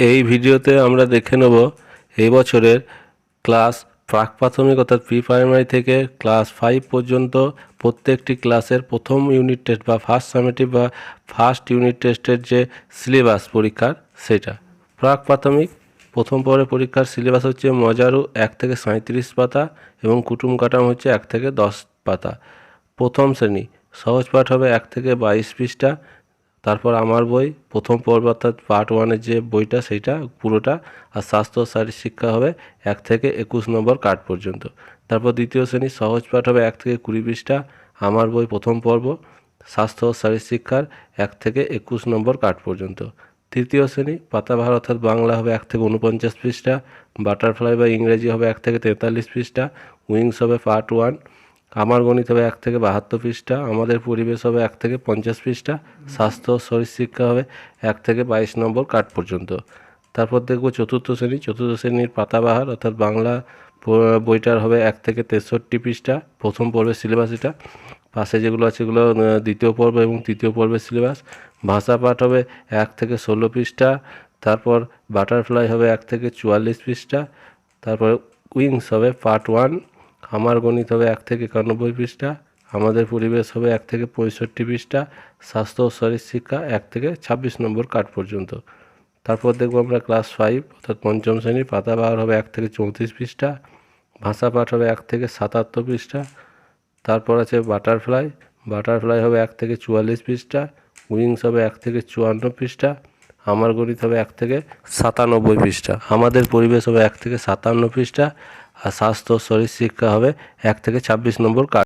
এই ভিডিওতে আমরা দেখে নেব এই বছরের ক্লাস প্রাক প্রাথমিক অর্থাৎ প্রি প্রাইমারি থেকে ক্লাস ফাইভ পর্যন্ত প্রত্যেকটি ক্লাসের প্রথম ইউনিট টেস্ট বা ফার্স্ট সামেটিভ বা ফার্স্ট ইউনিট টেস্টের যে সিলেবাস পরীক্ষার সেটা। প্রাক প্রাথমিক প্রথম পর্বের পরীক্ষার সিলেবাস হচ্ছে মজারু এক থেকে সাঁত্রিশ পাতা এবং কুটুম কাটাম হচ্ছে এক থেকে দশ পাতা। প্রথম শ্রেণি সহজ পাঠ হবে এক থেকে বাইশ পৃষ্ঠা তারপর আমার বই, প্রথম পর্ব অর্থাৎ পার্ট ওয়ানের যে বইটা, সেইটা পুরোটা আর স্বাস্থ্য ও শারীর শিক্ষা হবে এক থেকে একুশ নম্বর কার্ড পর্যন্ত। তারপর দ্বিতীয় শ্রেণি, সহজ পাঠ হবে এক থেকে কুড়ি পৃষ্ঠা, আমার বই প্রথম পর্ব, স্বাস্থ্য ও শারীর শিক্ষার এক থেকে একুশ নম্বর কার্ড পর্যন্ত। তৃতীয় শ্রেণি পাতাবাহার অর্থাৎ বাংলা হবে এক থেকে উনপঞ্চাশ পৃষ্ঠা বাটারফ্লাই বা ইংরেজি হবে এক থেকে তেতাল্লিশ পৃষ্ঠা উইংস হবে পার্ট ওয়ান আমার গণিত হবে এক থেকে বাহাত্তর পৃষ্ঠা, আমাদের পরিবেশ হবে এক থেকে পঞ্চাশ পৃষ্ঠা, স্বাস্থ্য, শরীর শিক্ষা হবে এক থেকে বাইশ নম্বর কার্ড পর্যন্ত। তারপর দেখব চতুর্থ শ্রেণি, চতুর্থ শ্রেণির পাতাবাহার, অর্থাৎ বাংলা বইটার হবে এক থেকে তেষট্টি পৃষ্ঠা, প্রথম পর্বের সিলেবাস এটা। পাশে যেগুলো আছে এগুলো দ্বিতীয় পর্ব এবং তৃতীয় পর্বের সিলেবাস ভাষা পাঠ হবে এক থেকে ষোলো পৃষ্ঠা, তারপর বাটারফ্লাই হবে এক থেকে চুয়াল্লিশ পৃষ্ঠা, তারপরে উইংস হবে পার্ট ওয়ান আমার গণিত হবে এক থেকে একানব্বই পৃষ্ঠা, আমাদের পরিবেশ হবে এক থেকে পঁয়ষট্টি পৃষ্ঠা, স্বাস্থ্য ও শরীর শিক্ষা এক থেকে ছাব্বিশ নম্বর কার্ড পর্যন্ত। তারপর দেখব আমরা ক্লাস ফাইভ অর্থাৎ পঞ্চম শ্রেণির পাতাবাহার হবে এক থেকে চৌত্রিশ পৃষ্ঠা, ভাষা পাঠ হবে এক থেকে সাতাত্তর পৃষ্ঠা, তারপর আছে বাটারফ্লাই বাটারফ্লাই হবে এক থেকে চুয়াল্লিশ পৃষ্ঠা উইংস হবে এক থেকে চুয়ান্ন পৃষ্ঠা, আমার গণিত হবে এক থেকে সাতানব্বই পৃষ্ঠা, আমাদের পরিবেশ হবে এক থেকে সাতান্ন পৃষ্ঠা আর স্বাস্থ্য শরীর শিক্ষা হবে এক থেকে ছাব্বিশ নম্বর কার্ড।